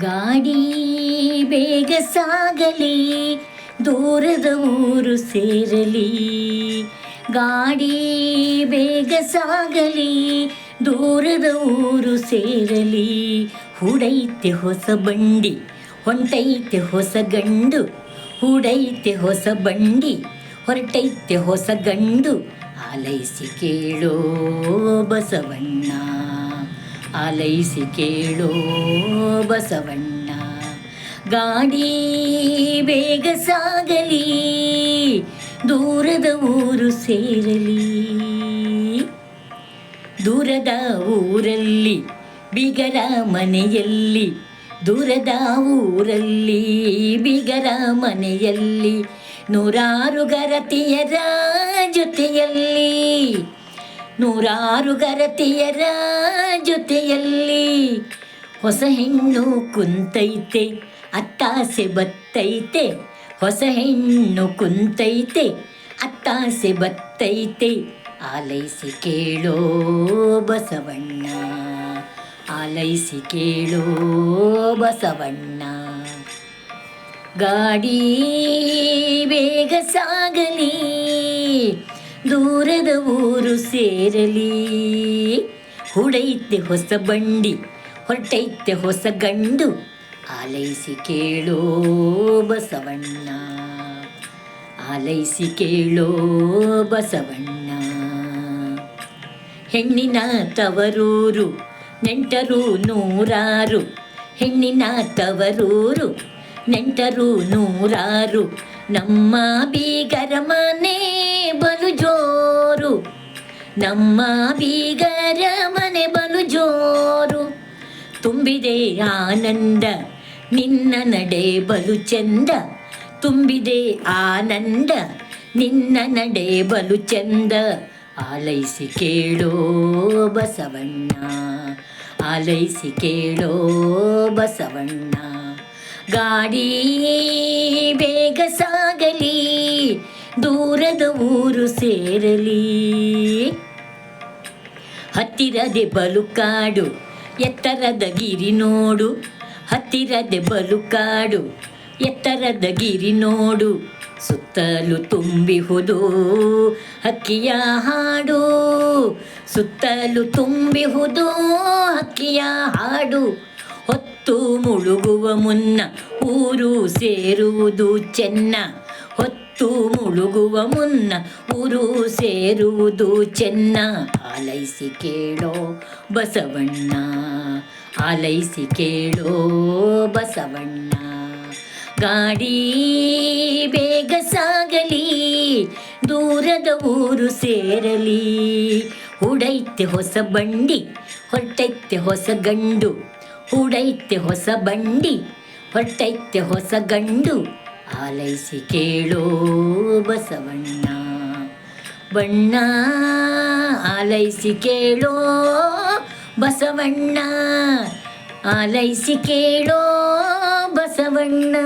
ಗಾಡಿ ಬೇಗ ಸಾಗಲಿ, ದೂರದ ಊರು ಸೇರಲಿ. ಗಾಡಿ ಬೇಗ ಸಾಗಲಿ, ದೂರದ ಊರು ಸೇರಲಿ. ಹುಡೈತೆ ಹೊಸ ಬಂಡಿ, ಹೊಂಟೈತೆ ಹೊಸ ಗಂಡು. ಹುಡೈತೆ ಹೊಸ ಬಂಡಿ, ಹೊರಟೈತೆ ಹೊಸ ಗಂಡು. ಆಲೈಸಿ ಕೇಳೋ ಬಸವಣ್ಣ. ಆಲೈಸಿ ಕೇಳೋ ಬಸವಣ್ಣ. ಗಾಡಿ ಬೇಗ ಸಾಗಲಿ, ದೂರದ ಊರು ಸೇರಲಿ. ದೂರದ ಊರಲ್ಲಿ ಬಿಗರ ಮನೆಯಲ್ಲಿ, ದೂರದ ಊರಲ್ಲಿ ಬಿಗರ ಮನೆಯಲ್ಲಿ, ನೂರಾರು ಗರತಿಯರ ಜೊತೆಯಲ್ಲಿ ನೂರಾರು ಗರತಿಯರ ಜೊತೆಯಲ್ಲಿ ಹೊಸ ಹೆಣ್ಣು ಕುಂತೈತೆ ಅತ್ತಾಸೆ ಬತ್ತೈತೆ, ಹೊಸ ಹೆಣ್ಣು ಕುಂತೈತೆ ಅತ್ತಾಸೆ ಬತ್ತೈತೆ. ಆಲೈಸಿ ಕೇಳೋ ಬಸವಣ್ಣ, ಆಲೈಸಿ ಕೇಳೋ ಬಸವಣ್ಣ. ಗಾಡಿ ಬೇಗ ಸಾಗಲಿ ದೂರದ ಊರು ಸೇರಲಿ. ಹುಡೈತೆ ಹೊಸ ಬಂಡಿ, ಹೊರಟೈತೆ ಹೊಸ ಗಂಡು. ಆಲೈಸಿ ಕೇಳೋ ಬಸವಣ್ಣ. ಆಲೈಸಿ ಕೇಳೋ ಬಸವಣ್ಣ. ಹೆಣ್ಣಿನ ತವರೂರು, ನೆಂಟರು ನೂರಾರು. ಹೆಣ್ಣಿನ ತವರೂರು ನೆಂಟರು ನೂರಾರು, ನಮ್ಮ ಬೀಗರ ಮನೆ ಬಲು ಜೋರು. ನಮ್ಮ ಬೀಗರ ಮನೆ ಬಲು ಜೋರು. ತುಂಬಿದೆ ಆನಂದ, ನಿನ್ನ ನಡೆ ಬಲು ಚಂದ. ತುಂಬಿದೆ ಆನಂದ, ನಿನ್ನ ನಡೆ ಬಲು ಚಂದ. ಆಲೈಸಿ ಕೇಳೋ ಬಸವಣ್ಣ, ಆಲೈಸಿ ಕೇಳೋ ಬಸವಣ್ಣ. ಗಾಡಿ ಬೇಗ ಸಾಗಲಿ, ದೂರದ ಊರು ಸೇರಲಿ. ಹತ್ತಿರದೆ ಬಲುಕಾಡು, ಎತ್ತರದ ಗಿರಿ ನೋಡು. ಹತ್ತಿರದೆ ಬಲುಕಾಡು, ಎತ್ತರದ ಗಿರಿ ನೋಡು. ಸುತ್ತಲೂ ತುಂಬಿಹುದು ಹಕ್ಕಿಯ ಹಾಡು. ಸುತ್ತಲೂ ತುಂಬಿಹುದು ಹಕ್ಕಿಯ ಹಾಡು. ಹೊತ್ತು ಮುಳುಗುವ ಮುನ್ನ ಊರು ಸೇರುವುದು ಚೆನ್ನ. ಹೊತ್ತು ಮುಳುಗುವ ಮುನ್ನ ಊರು ಸೇರುವುದು ಚೆನ್ನ. ಆಲೈಸಿ ಕೇಳೋ ಬಸವಣ್ಣ. ಆಲೈಸಿ ಕೇಳೋ ಬಸವಣ್ಣ. ಗಾಡಿ ಬೇಗ ಸಾಗಲಿ, ದೂರದ ಊರು ಸೇರಲಿ. ಉಡೈತೆ ಹೊಸ ಬಂಡಿ, ಹೊರಟೈತೆ ಹೊಸ ಗಂಡು. ಹುಡೈತೆ ಹೊಸ ಬಂಡಿ, ಹೊಟ್ಟೈತೆ ಹೊಸ ಗಂಡು. ಆಲೈಸಿ ಕೇಳೋ ಬಸವಣ್ಣ, ಬಣ್ಣ. ಆಲೈಸಿ ಕೇಳೋ ಬಸವಣ್ಣ ಆಲೈಸಿ ಕೇಳೋ ಬಸವಣ್ಣ.